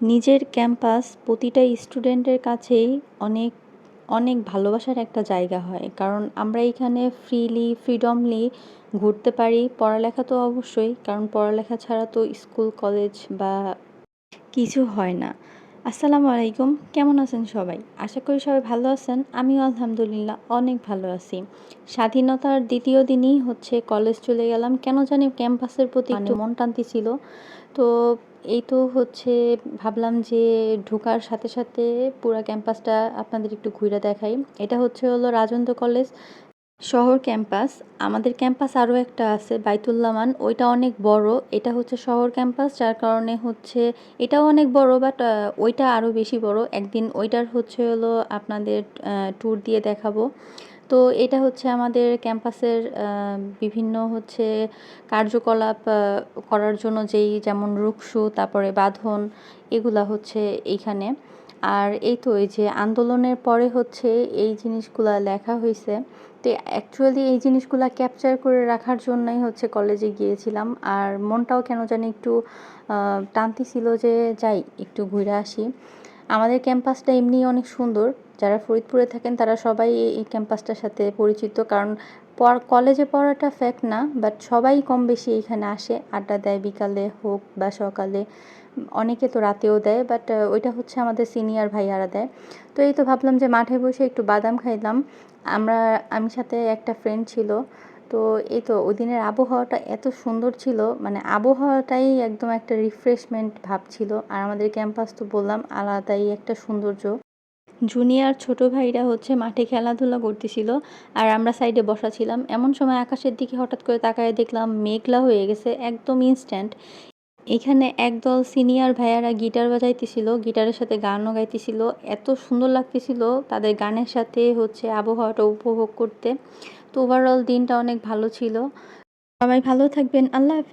নিজের ক্যাম্পাস প্রতিটা স্টুডেন্টের কাছেই অনেক অনেক ভালোবাসার একটা জায়গা হয়। কারণ আমরা এখানে ফ্রিলি ফ্রিডমলি ঘুরতে পারি। পড়ালেখা তো অবশ্যই, কারণ পড়ালেখা ছাড়া তো স্কুল, কলেজ বা কিছু হয় না। আসসালামু আলাইকুম। কেমন আছেন সবাই? আশা করি সবাই ভালো আছেন। আমিও আলহামদুলিল্লাহ অনেক ভালো আছি। স্বাধীনতার দ্বিতীয় দিনই হচ্ছে কলেজ চলে গেলাম। কেন জানি ক্যাম্পাসের প্রতি একটু মন টানতি ছিল। তো এই তো হচ্ছে ভাবলাম যে ঢোকার সাথে সাথে পুরো ক্যাম্পাসটা আপনাদের একটু ঘুরে দেখাই। এটা হচ্ছে হলো রাজেন্দ্র কলেজ। শহর ক্যাম্পাস, আমাদের ক্যাম্পাস আরও একটা আছে বাইতুল্লামান ওইটা অনেক বড়, এটা হচ্ছে শহর ক্যাম্পাস, যার কারণে হচ্ছে এটাও অনেক বড় বাট ওইটা আরও বেশি বড়। একদিন ওইটার হচ্ছে হলো আপনাদের ট্যুর দিয়ে দেখাবো। তো এটা হচ্ছে আমাদের ক্যাম্পাসের বিভিন্ন হচ্ছে কার্যকলাপ করার জন্য যেই যেমন রুকসু, তারপরে বাঁধন, এগুলা হচ্ছে এইখানে। আর এই তো এই যে আন্দোলনের পরে হচ্ছে এই জিনিসগুলা লেখা হয়েছে তো অ্যাকচুয়ালি এই জিনিসগুলা ক্যাপচার করে রাখার জন্যই হচ্ছে কলেজে গিয়েছিলাম। আর মনটাও কেন জানি একটু টান্তি ছিল যে যাই একটু ঘুরে আসি। আমাদের ক্যাম্পাসটা এমনি অনেক সুন্দর। যারা ফরিদপুরে থাকেন, তারা সবাই এই ক্যাম্পাসটার সাথে পরিচিত। কারণ কলেজে পড়াটা ফ্যাক্ট না বাট সবাই কম বেশি এখানে আসে। আড্ডা দেয়, বিকালে হোক বা সকালে। অনেকে তো রাতেও দেয় বাট ওইটা হচ্ছে আমাদের সিনিয়র ভাইয়ারা দেয়। তো এই তো ভাবলাম যে মাঠে বসে একটু বাদাম খাইলাম। আমরা, আমি সাথে একটা ফ্রেন্ড ছিল তো এই তো ওই দিনের আবহাওয়াটা এত সুন্দর ছিল মানে আবহাওয়াটাই একদম একটা রিফ্রেশমেন্ট ভাব ছিল। আর আমাদের ক্যাম্পাস তো বললাম, আলাদাই একটা সৌন্দর্য। জুনিয়র ছোট ভাইরা হচ্ছে মাঠে খেলাধুলা করতেছিল, আর আমরা সাইডে বসা ছিলাম। এমন সময় আকাশের দিকে হঠাৎ করে তাকায় দেখলাম, মেঘলা হয়ে গেছে, একদম ইনস্ট্যান্ট এখানে একদল সিনিয়র ভাইয়ারা গিটার বাজাইতেছিল, গিটারের সাথে গানও গাইতেছিল। এত সুন্দর লাগতেছিল তাদের গানের সাথে হচ্ছে আবহাওয়াটা উপভোগ করতে। তো ওভারঅল দিনটা অনেক ভালো ছিল। সবাই ভালো থাকবেন, আল্লাহ হাফেজ।